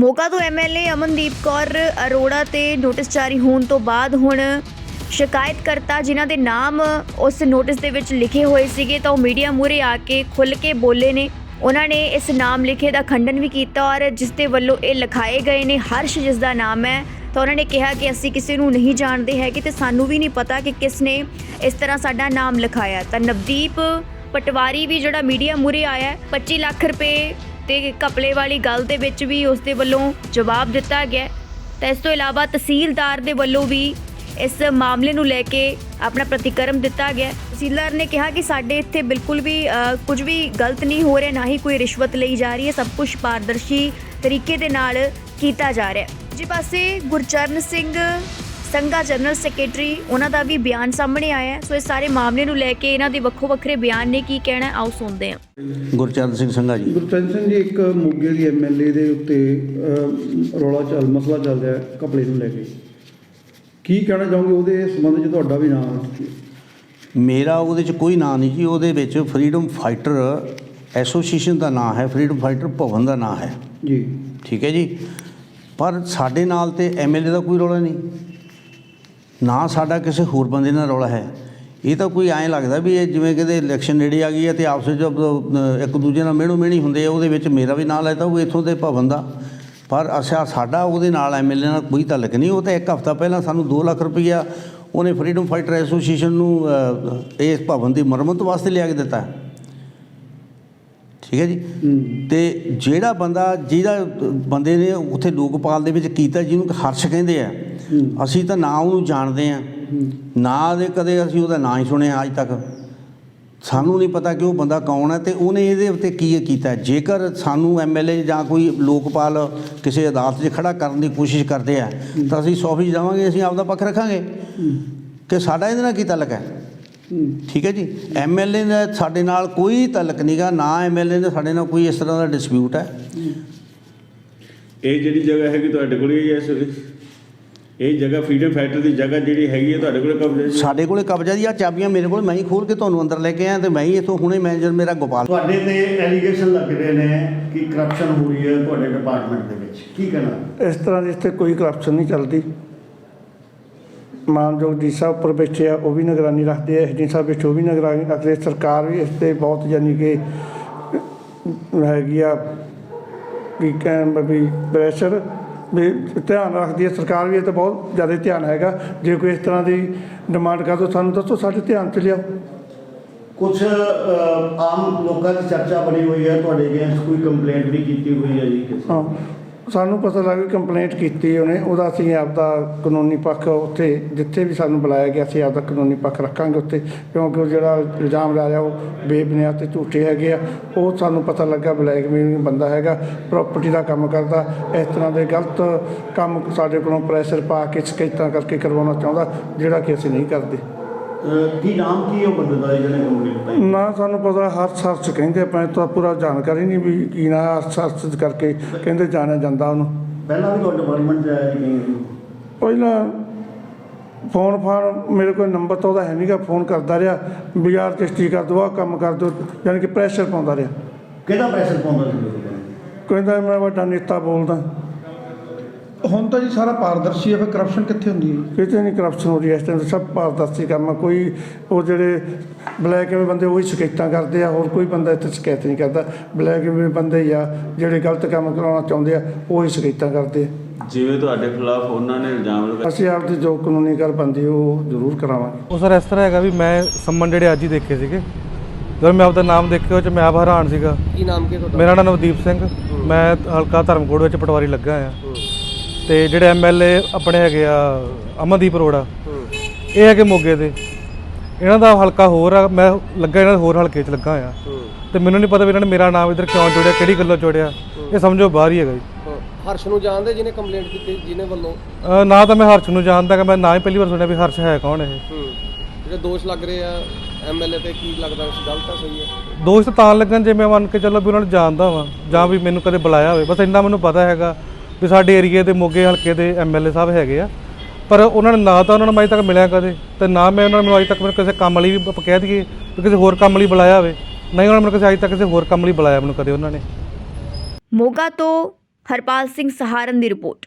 ਮੋਗਾ ਤੋਂ ਐਮਐਲਏ ਅਮਨਦੀਪ ਕੌਰ ਅਰੋੜਾ ਤੇ ਨੋਟਿਸ ਜਾਰੀ ਹੋਣ ਤੋਂ ਬਾਅਦ ਹੁਣ ਸ਼ਿਕਾਇਤਕਰਤਾ ਜਿਨ੍ਹਾਂ ਦੇ ਨਾਮ ਉਸ ਨੋਟਿਸ ਦੇ ਵਿੱਚ ਲਿਖੇ ਹੋਏ ਸੀਗੇ ਤਾਂ ਉਹ ਮੀਡੀਆ ਮੂਹਰੇ ਆ ਕੇ ਖੁੱਲ ਕੇ ਬੋਲੇ ਨੇ। ਉਹਨਾਂ ਨੇ ਇਸ ਨਾਮ ਲਿਖੇ ਦਾ ਖੰਡਨ ਵੀ ਕੀਤਾ ਔਰ ਜਿਸ ਦੇ ਵੱਲੋਂ ਇਹ ਲਿਖਾਏ ਗਏ ਨੇ ਹਰਸ਼ ਜਿਸ ਦਾ ਨਾਮ ਹੈ ਤਾਂ ਉਹਨਾਂ ਨੇ ਕਿਹਾ ਕਿ ਅਸੀਂ ਕਿਸੇ ਨੂੰ ਨਹੀਂ ਜਾਣਦੇ ਹੈਗੇ ਤੇ ਸਾਨੂੰ ਵੀ ਨਹੀਂ ਪਤਾ ਕਿ ਕਿਸ ਨੇ ਇਸ ਤਰ੍ਹਾਂ ਸਾਡਾ ਨਾਮ ਲਿਖਾਇਆ। ਤਾਂ ਨਵਦੀਪ ਪਟਵਾਰੀ ਵੀ ਜਿਹੜਾ ਮੀਡੀਆ ਮੂਹਰੇ ਆਇਆ ਹੈ, 25 ਲੱਖ ਰੁਪਏ ਤੇ ਕਪਲੇ ਵਾਲੀ ਗੱਲ ਦੇ ਵਿੱਚ ਵੀ ਉਸ ਦੇ ਵੱਲੋਂ ਜਵਾਬ ਦਿੱਤਾ ਗਿਆ ਤਾਂ ਇਸ ਤੋਂ ਇਲਾਵਾ ਤਹਿਸੀਲਦਾਰ ਦੇ ਵੱਲੋਂ ਵੀ ਇਸ ਮਾਮਲੇ ਨੂੰ ਲੈ ਕੇ ਆਪਣਾ ਪ੍ਰਤੀਕਰਮ ਦਿੱਤਾ ਗਿਆ ਤਹਿਸੀਲਦਾਰ ਨੇ ਕਿਹਾ ਕਿ ਸਾਡੇ ਇੱਥੇ ਬਿਲਕੁਲ ਵੀ ਕੁਝ ਵੀ ਗਲਤ ਨਹੀਂ ਹੋ ਰਿਹਾ, ਨਾ ਹੀ ਕੋਈ ਰਿਸ਼ਵਤ ਲਈ ਜਾ ਰਹੀ ਹੈ, ਸਭ ਕੁਝ ਪਾਰਦਰਸ਼ੀ ਤਰੀਕੇ ਦੇ ਨਾਲ ਕੀਤਾ ਜਾ ਰਿਹਾ ਹੈ। ਜੀ ਪਾਸੇ ਗੁਰਚਰਨ ਸਿੰਘ ਸੰਘਾ ਜਨਰਲ ਸੈਕਟਰੀ ਉਹਨਾਂ ਦਾ ਵੀ ਬਿਆਨ ਸਾਹਮਣੇ ਆਇਆ ਸੋ ਇਹ ਸਾਰੇ ਮਾਮਲੇ ਨੂੰ ਲੈ ਕੇ ਇਹਨਾਂ ਦੇ ਵੱਖੋ ਵੱਖਰੇ ਬਿਆਨ ਨੇ ਕੀ ਕਹਿਣਾ ਆਓ ਸੁਣਦੇ ਹਾਂ। ਗੁਰਚਰਨ ਸਿੰਘ ਸੰਘਾ ਜੀ। ਗੁਰਚਰਨ ਸਿੰਘ ਜੀ ਇੱਕ ਮੋਗੇ ਦੀ ਐਮਐਲਏ ਦੇ ਉੱਤੇ ਰੌਲਾ ਚੱਲ ਮਸਲਾ ਚੱਲ ਰਿਹਾ ਕਪੜੇ ਨੂੰ ਲੈ ਕੇ। ਕੀ ਕਹਿਣਾ ਚਾਹੋਗੇ? ਉਹਦੇ ਸੰਬੰਧ 'ਚ ਤੁਹਾਡਾ ਵੀ ਨਾਮ ਮੇਰਾ ਉਹਦੇ 'ਚ ਕੋਈ ਨਾਮ ਨਹੀਂ ਜੀ। ਉਹਦੇ ਵਿੱਚ ਫਰੀडम ਫਾਈਟਰ ਐਸੋਸੀਏਸ਼ਨ ਦਾ ਨਾਮ ਹੈ। ਫਰੀडम ਫਾਈਟਰ ਭਵਨ ਦਾ ਨਾਮ ਹੈ। ਜੀ। ਠੀਕ ਹੈ ਜੀ। ਪਰ ਸਾਡੇ ਨਾਲ ਤੇ ਐਮਐਲਏ ਦਾ ਕੋਈ ਰੋਲਾ ਨਹੀਂ। ਨਾ ਸਾਡਾ ਕਿਸੇ ਹੋਰ ਬੰਦੇ ਨਾਲ ਰੌਲਾ ਹੈ। ਇਹ ਤਾਂ ਕੋਈ ਐਂ ਲੱਗਦਾ ਵੀ ਇਹ ਜਿਵੇਂ ਕਿਤੇ ਇਲੈਕਸ਼ਨ ਨੇੜੇ ਆ ਗਈ ਹੈ ਤੇ ਆਪਸ ਵਿੱਚ ਇੱਕ ਦੂਜੇ ਨਾਲ ਮਿਹਣੋ ਮਿਹਣੀ ਹੁੰਦੇ ਆ ਉਹਦੇ ਵਿੱਚ ਮੇਰਾ ਵੀ ਨਾਂ ਲੈਤਾ ਉਹ ਇੱਥੋਂ ਦੇ ਭਵਨ ਦਾ। ਪਰ ਅਸਿਆ ਸਾਡਾ ਉਹਦੇ ਨਾਲ ਐਮਐਲਏ ਨਾਲ ਕੋਈ ਤਾਲੁਕ ਨਹੀਂ ਉਹ ਤਾਂ ਇੱਕ ਹਫ਼ਤਾ ਪਹਿਲਾਂ ਸਾਨੂੰ 2 ਲੱਖ ਰੁਪਈਆ ਉਹਨੇ ਫਰੀडम ਫਾਈਟਰ ਐਸੋਸੀਏਸ਼ਨ ਨੂੰ ਇਸ ਭਵਨ ਦੀ ਮੁਰੰਮਤ ਵਾਸਤੇ ਲਿਆ ਕੇ ਦਿੱਤਾ। ਠੀਕ ਹੈ ਜੀ? ਹੂੰ। ਤੇ ਜਿਹੜਾ ਬੰਦਾ ਜਿਹਦਾ ਬੰਦੇ ਨੇ ਉੱਥੇ ਲੋਕਪਾਲ ਦੇ ਵਿੱਚ ਕੀਤਾ ਜਿਹਨੂੰ ਹਰਸ਼ ਕਹਿੰਦੇ ਆ ਹੂੰ। ਅਸੀਂ ਤਾਂ ਨਾ ਉਹਨੂੰ ਜਾਣਦੇ ਆ ਹੂੰ। ਨਾ ਦੇ ਕਦੇ ਅਸੀਂ ਉਹਦਾ ਨਾਂ ਹੀ ਸੁਣਿਆ ਅੱਜ ਤੱਕ। ਸਾਨੂੰ ਨਹੀਂ ਪਤਾ ਕਿ ਉਹ ਬੰਦਾ ਕੌਣ ਹੈ ਤੇ ਉਹਨੇ ਇਹਦੇ ਉੱਤੇ ਕੀ ਕੀਤਾ। ਜੇਕਰ ਸਾਨੂੰ ਐਮਐਲਏ ਜਾਂ ਕੋਈ ਲੋਕਪਾਲ ਕਿਸੇ ਅਦਾਲਤ 'ਚ ਖੜਾ ਕਰਨ ਦੀ ਕੋਸ਼ਿਸ਼ ਕਰਦੇ ਆ ਤਾਂ ਅਸੀਂ ਸੌਫੀ ਜਾਵਾਂਗੇ ਅਸੀਂ ਆਪਦਾ ਪੱਖ ਰੱਖਾਂਗੇ। ਕਿ ਸਾਡਾ ਇਹਦੇ ਨਾਲ ਕੀ ਤਾਲੁਕ ਹੈ? ਹੂੰ। ਠੀਕ ਹੈ ਜੀ? ਐਮਐਲਏ ਦਾ ਸਾਡੇ ਨਾਲ ਕੋਈ ਤਾਲੁਕ ਨਹੀਂਗਾ ਨਾ ਐਮਐਲਏ ਦਾ ਸਾਡੇ ਨਾਲ ਕੋਈ ਇਸ ਤਰ੍ਹਾਂ ਦਾ ਡਿਸਪਿਊਟ ਹੈ। ਇਹ ਜਿਹੜੀ ਜਗ੍ਹਾ ਹੈਗੀ ਤੁਹਾਡੇ ਕੋਲ ਹੀ ਹੈ ਇਸ ਵੇਲੇ ਇਹ ਜਗ੍ਹਾ ਫਰੀडम ਫਾਈਟਰ ਦੀ ਜਗ੍ਹਾ ਜਿਹੜੀ ਹੈਗੀ ਹੈ ਤੁਹਾਡੇ ਕੋਲ ਕਬਜ਼ੇ 'ਚ ਸਾਡੇ ਕੋਲੇ ਕਬਜ਼ਾ ਦੀ ਆ ਚਾਬੀਆਂ ਮੇਰੇ ਕੋਲ ਮੈਂ ਹੀ ਖੋਲ ਕੇ ਤੁਹਾਨੂੰ ਅੰਦਰ ਲੈ ਕੇ ਆਇਆ ਤੇ ਮੈਂ ਹੀ ਇਥੋਂ ਹੁਣੇ ਮੈਨੇਜਰ ਮੇਰਾ ਗੋਪਾਲ ਤੁਹਾਡੇ ਤੇ ਐਲੀਗੇਸ਼ਨ ਲੱਗ ਰਹੇ ਨੇ ਕਿ ਕਰਪਸ਼ਨ ਹੋ ਰਹੀ ਹੈ ਤੁਹਾਡੇ ਡਿਪਾਰਟਮੈਂਟ ਦੇ ਵਿੱਚ। ਕੀ ਕਹਿਣਾ? ਇਸ ਤਰ੍ਹਾਂ ਦੀ ਇੱਥੇ ਕੋਈ ਕਰਪਸ਼ਨ ਨਹੀਂ ਚੱਲਦੀ। ਮਾਨਯੋਗ ਡੀ ਸਾਹਿਬ ਉੱਪਰ ਬੈਠੇ ਆ ਉਹ ਵੀ ਨਿਗਰਾਨੀ ਰੱਖਦੇ ਆ ਐਸਡੀ ਸਾਹਿਬ ਵਿੱਚ ਉਹ ਵੀ ਨਿਗਰਾਨੀ ਰੱਖਦੇ। ਸਰਕਾਰ ਵੀ ਇਸ ਤੇ ਬਹੁਤ ਯਾਨੀ ਕਿ ਹੈਗੀ ਆ ਕੀ ਕਹਿਣ ਵੀ ਪ੍ਰੈਸ਼ਰ ਵੀ ਧਿਆਨ ਰੱਖਦੀ ਹੈ ਸਰਕਾਰ ਵੀ ਇਹ ਤੇ ਬਹੁਤ ਜ਼ਿਆਦਾ ਧਿਆਨ ਹੈਗਾ। ਜੇ ਕੋਈ ਇਸ ਤਰ੍ਹਾਂ ਦੀ ਡਿਮਾਂਡ ਕਰ ਦੋ ਸਾਨੂੰ ਦੱਸੋ ਸਾਡੇ ਧਿਆਨ ਚ ਲਿਆਓ। ਕੁਝ ਆਮ ਲੋਕਾਂ ਦੀ ਚਰਚਾ ਬਣੀ ਹੋਈ ਹੈ ਤੁਹਾਡੇ ਅਗੇਂਸਟ ਕੋਈ ਕੰਪਲੇਂਟ ਵੀ ਕੀਤੀ ਹੋਈ ਹੈ ਜੀ ਕਿਸੇ ਹਾਂ। ਸਾਨੂੰ ਪਤਾ ਲੱਗ ਕੰਪਲੇਂਟ ਕੀਤੀ ਉਹਨੇ, ਉਹਦਾ ਅਸੀਂ ਆਪਦਾ ਕਾਨੂੰਨੀ ਪੱਖ ਉੱਥੇ ਜਿੱਥੇ ਵੀ ਸਾਨੂੰ ਬੁਲਾਇਆ ਗਿਆ, ਅਸੀਂ ਆਪਦਾ ਕਾਨੂੰਨੀ ਪੱਖ ਰੱਖਾਂਗੇ ਉੱਥੇ, ਕਿਉਂਕਿ ਉਹ ਜਿਹੜਾ ਇਲਜ਼ਾਮ ਲਾ ਰਿਹਾ, ਉਹ ਬੇਬੁਨਿਆਦ ਤੇ ਝੂਠੇ ਹੈਗੇ ਆ, ਉਹ ਸਾਨੂੰ ਪਤਾ ਲੱਗਾ ਬਲੈਕਮੇਲਿੰਗ ਬੰਦਾ ਹੈਗਾ ਪ੍ਰਾਪਰਟੀ ਦਾ ਕੰਮ ਕਰਦਾ, ਇਸ ਤਰ੍ਹਾਂ ਦੇ ਗਲਤ ਕੰਮ ਸਾਡੇ ਕੋਲੋਂ ਪ੍ਰੈਸ਼ਰ ਪਾ ਕੇ ਸ਼ਿਕਾਇਤਾਂ ਕਰਕੇ ਕਰਵਾਉਣਾ ਚਾਹੁੰਦਾ, ਜਿਹੜਾ ਕਿ ਅਸੀਂ ਨਹੀਂ ਕਰਦੇ। ਕੀ ਨਾਮ ਕੀ ਉਹ ਬੰਦੇ ਦਾ ਜਿਹਨੇ ਕੰਪਲੇਂਟ ਪਾਈ ਨਾ ਸਾਨੂੰ ਪਤਾ ਹਰ ਸਰਚ ਕਹਿੰਦੇ ਆਪਾਂ ਤਾਂ ਪੂਰਾ ਜਾਣਕਾਰੀ ਨਹੀਂ ਵੀ ਕੀ ਨਾ ਹਰ ਸਰਚ ਕਰਕੇ ਕਹਿੰਦੇ ਜਾਣਿਆ ਜਾਂਦਾ ਉਹਨੂੰ। ਪਹਿਲਾਂ ਵੀ ਤੁਹਾਡੇ ਡਿਪਾਰਟਮੈਂਟ ਆਇਆ ਜੀ ਕਈ ਪਹਿਲਾਂ ਫੋਨ ਫਾਨ ਮੇਰੇ ਕੋਲ ਨੰਬਰ ਤਾਂ ਉਹਦਾ ਹੈ ਨਹੀਂਗਾ ਫੋਨ ਕਰਦਾ ਰਿਹਾ ਬਾਜ਼ਾਰ ਚਿਸ਼ਤੀ ਕਰ ਦੋ ਆਹ ਕੰਮ ਕਰ ਦੋ ਯਾਨੀ ਕਿ ਪ੍ਰੈਸ਼ਰ ਪਾਉਂਦਾ ਰਿਹਾ। ਕਿਹਦਾ ਪ੍ਰੈਸ਼ਰ ਪਾਉਂਦਾ ਸੀ? ਕਹਿੰਦਾ ਮੈਂ ਵੱਡਾ ਨੇਤਾ ਬੋਲਦਾ। ਹੁਣ ਤਾਂ ਜੀ ਸਾਰਾ ਪਾਰਦਰਸ਼ੀ ਹੈ ਫਿਰ ਕਰਪਸ਼ਨ ਕਿੱਥੇ ਹੁੰਦੀ ਹੈ? ਕਿਤੇ ਨਹੀਂ ਕਰਪਸ਼ਨ ਹੋ ਰਹੀ ਇਸ ਟਾਈਮ ਸਭ ਪਾਰਦਰਸ਼ੀ ਕੰਮ ਆ। ਕੋਈ ਉਹ ਜਿਹੜੇ ਬਲੈਕ ਐਵੇਂ ਬੰਦੇ ਉਹੀ ਸ਼ਿਕਾਇਤਾਂ ਕਰਦੇ ਆ ਹੋਰ ਕੋਈ ਬੰਦਾ ਇੱਥੇ ਸ਼ਿਕਾਇਤ ਨਹੀਂ ਕਰਦਾ। ਬਲੈਕ ਐਵੇਂ ਬੰਦੇ ਹੀ ਆ ਜਿਹੜੇ ਗਲਤ ਕੰਮ ਕਰਾਉਣਾ ਚਾਹੁੰਦੇ ਆ ਉਹੀ ਸ਼ਿਕਾਇਤਾਂ ਕਰਦੇ ਆ। ਜਿਵੇਂ ਤੁਹਾਡੇ ਖਿਲਾਫ ਉਹਨਾਂ ਨੇ ਇਲਜ਼ਾਮ ਲਗਾਏ। ਅਸੀਂ ਆਪਦੀ ਜੋ ਕਾਨੂੰਨੀ ਗੱਲ ਬੰਦੀ ਉਹ ਜ਼ਰੂਰ ਕਰਾਵਾਂਗੇ। ਉਹ ਸਰ ਇਸ ਤਰ੍ਹਾਂ ਹੈਗਾ ਵੀ ਮੈਂ ਸੰਮਨ ਜਿਹੜੇ ਅੱਜ ਹੀ ਦੇਖੇ ਸੀਗੇ। ਜਦੋਂ ਮੈਂ ਆਪਦਾ ਨਾਮ ਦੇਖਿਆ ਉਹ ਚ ਮੈਂ ਆਪ ਹੈਰਾਨ ਸੀਗਾ। ਕੀ ਨਾਮ ਕੀ ਤੁਹਾਡਾ? ਮੇਰਾ ਨਾਮ ਨਵਦੀਪ ਸਿੰਘ। ਮੈਂ ਹਲਕਾ ਧਰਮਕੋਟ ਵਿੱਚ ਪਟਵਾਰੀ ਲੱਗਾ ਆ। ਤੇ ਜਿਹੜੇ ਐਮਐਲਏ ਆਪਣੇ ਹੈਗੇ ਆ ਅਮਨਦੀਪ ਅਰੋੜਾ ਇਹ ਹੈਗੇ ਮੋਗੇ ਦੇ। ਇਹਨਾਂ ਦਾ ਹਲਕਾ ਹੋਰ ਆ ਮੈਂ ਲੱਗਾ ਇਹਨਾਂ ਦੇ ਹੋਰ ਹਲਕੇ 'ਚ ਲੱਗਾ ਆ ਤੇ ਮੈਨੂੰ ਨਹੀਂ ਪਤਾ ਵੀ ਇਹਨਾਂ ਨੇ ਮੇਰਾ ਨਾਮ ਇੱਧਰ ਕਿਉਂ ਜੋੜਿਆ ਕਿਹੜੀ ਗੱਲੋਂ ਜੋੜਿਆ ਇਹ ਸਮਝੋ ਬਾਹਰ ਹੀ ਹੈਗਾ ਜੀ। ਹਰਸ਼ ਨੂੰ ਜਾਣਦੇ ਜਿਹਨੇ ਕੰਪਲੇਂਟ ਕੀਤੀ ਜਿਹਨੇ ਵੱਲੋਂ? ਨਾ ਤਾਂ ਮੈਂ ਹਰਸ਼ ਨੂੰ ਜਾਣਦਾ ਕਿ ਮੈਂ ਨਾ ਹੀ ਪਹਿਲੀ ਵਾਰ ਸੁਣਿਆ ਵੀ ਹਰਸ਼ ਹੈ ਕੌਣ ਇਹ। ਜਿਹੜੇ ਦੋਸ਼ ਲੱਗ ਰਹੇ ਆ ਐਮਐਲਏ ਤੇ ਕੀ ਲੱਗਦਾ ਇਸ ਗਲਤ ਆ ਸਹੀ ਹੈ? ਦੋਸਤ ਤਾਂ ਲੱਗਣ ਜੇ ਮੈਂ ਮੰਨ ਕੇ ਚੱਲੋ ਵੀ ਉਹਨਾਂ ਨੂੰ ਜਾਣਦਾ ਵਾਂ ਜਾਂ ਵੀ ਮੈਨੂੰ ਕਦੇ ਬੁਲਾਇਆ ਹੋਵੇ ਬਸ ਇੰਨਾ ਮੈਨੂੰ ਪਤਾ ਹੈਗਾ ਵੀ ਸਾਡੇ ਏਰੀਏ ਦੇ ਮੋਗੇ ਹਲਕੇ ਦੇ ਐਮਐਲਏ ਸਾਹਿਬ ਹੈਗੇ ਆ। ਪਰ ਉਹਨਾਂ ਨੇ ਨਾ ਤਾਂ ਉਹਨਾਂ ਨੂੰ ਮੈਂ ਅਜੇ ਤੱਕ ਮਿਲਿਆ ਕਦੇ ਤੇ ਨਾ ਮੈਂ ਉਹਨਾਂ ਨੂੰ ਅਜੇ ਤੱਕ ਮੈਨੂੰ ਕਿਸੇ ਕੰਮ ਲਈ ਵੀ ਆਪਾਂ ਕਹਿ ਦਈਏ ਵੀ ਕਿਸੇ ਹੋਰ ਕੰਮ ਲਈ ਬੁਲਾਇਆ ਹੋਵੇ। ਨਹੀਂ ਉਹਨਾਂ ਨੇ ਮੈਨੂੰ ਕਿਸੇ ਅਜੇ ਤੱਕ ਕਿਸੇ ਹੋਰ ਕੰਮ ਲਈ ਬੁਲਾਇਆ ਮੈਨੂੰ ਕਦੇ ਉਹਨਾਂ ਨੇ। ਮੋਗਾ ਤੋਂ ਹਰਪਾਲ ਸਿੰਘ ਸਹਾਰਨ ਦੀ ਰਿਪੋਰਟ।